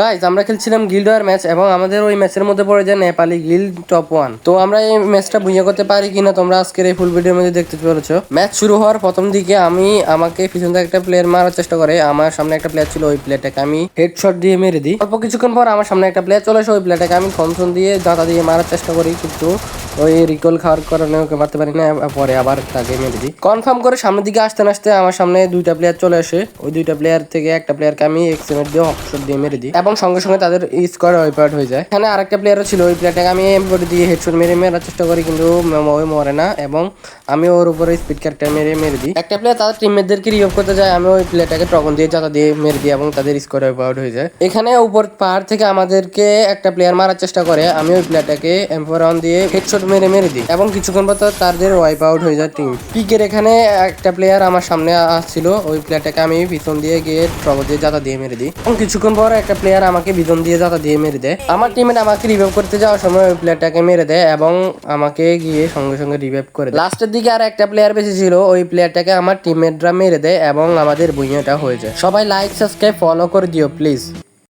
Guys আমরা খেলছিলাম guild war match এবং আমাদের ওই ম্যাচের মধ্যে পড়ে যায় নেপালি গিল্ড টপ ওয়ান তো আমরা এই ম্যাচটা বুঝে করতে পারি কিনা তোমরা আজকের এই ফুল ভিডিওর মধ্যে দেখতে পেরেছ। ম্যাচ শুরু হওয়ার প্রথম দিকে আমি আমাকে পিছন থেকে একটা প্লেয়ার মারার চেষ্টা করে। আমার সামনে একটা প্লেয়ার ছিল ওই প্লেয়ারটাকে আমি হেডশট দিয়ে মেরে দিই। অল্প কিছুক্ষণ পর আমার সামনে একটা প্লেয়ার চলে আসে ওই প্লেয়ারটাকে আমি থমথম দিয়ে দাঁতা দিয়ে মারার চেষ্টা করি কিন্তু ওই রিকল খাওয়ার কারণে ওকে মারতে পারি না পরে আবার তাকে মেরে দিই। কনফার্ম করে সামনের দিকে আসতে আসতে আমার সামনে দুইটা প্লেয়ার চলে আসে। ওই দুইটা প্লেয়ার থেকে একটা প্লেয়ারকে আমি এক্সিমেট দিয়ে হকশট দিয়ে মেরে দিই এবং সঙ্গে সঙ্গে তাদের স্কোয়ার ওয়াইপ আউট হয়ে যায়। এখানে আরেকটা প্লেয়ারও ছিল, ওই প্লেয়ারটাকে আমি এমবডি দিয়ে হেডশট মেরে মেরার চেষ্টা করি, কিন্তু ওই মরে না এবং আমি ওর উপরে স্পিড ক্যারেক্টার মেরে মেরে দিই। একটা প্লেয়ার তাদের টিমমেটদেরকে রিভ করতে যায়, আমি ওই প্লেয়ারটাকে ট্রগন দিয়ে জাতা দিয়ে মেরে দিই এবং তাদের স্কোয়ার ওয়াইপ আউট হয়ে যায়। এখানে উপর পাহাড় থেকে আমাদেরকে একটা প্লেয়ার মারার চেষ্টা করে, আমি ওই প্লেয়ারটাকে এম্পোর অন দিয়ে হেডশট মেরে মেরে দিই। এবং কিছুক্ষণ পর তাদের ওয়াইপ আউট হয়ে যায় টিম পিকের এখানে একটা প্লেয়ার আমার সামনে আসছিল, ওই প্লেয়ারটাকে আমি পিছন দিয়ে গিয়ে ট্রগন দিয়ে জাতা দিয়ে মেরে দিই। এবং কিছুক্ষণ পর একটা প্লেয়ার আমাকে বিজন দিয়ে জাতা দিয়ে মেরে দেয়। আমার টিমের আমাকে রিভাইভ করতে যাওয়ার সময় ওই প্লেয়ারটাকে মেরে দেয় এবং আমাকে গিয়ে সঙ্গে সঙ্গে রিভাইভ করে লাস্টের দিকে আর একটা প্লেয়ার বেশি ছিল, ওই প্লেয়ারটাকে আমার টিমমেটরা মেরে দেয় এবং আমাদের ভুইয়াটা হয়ে যায়। সবাই লাইক সাবস্ক্রাইব ফলো করে দিও প্লিজ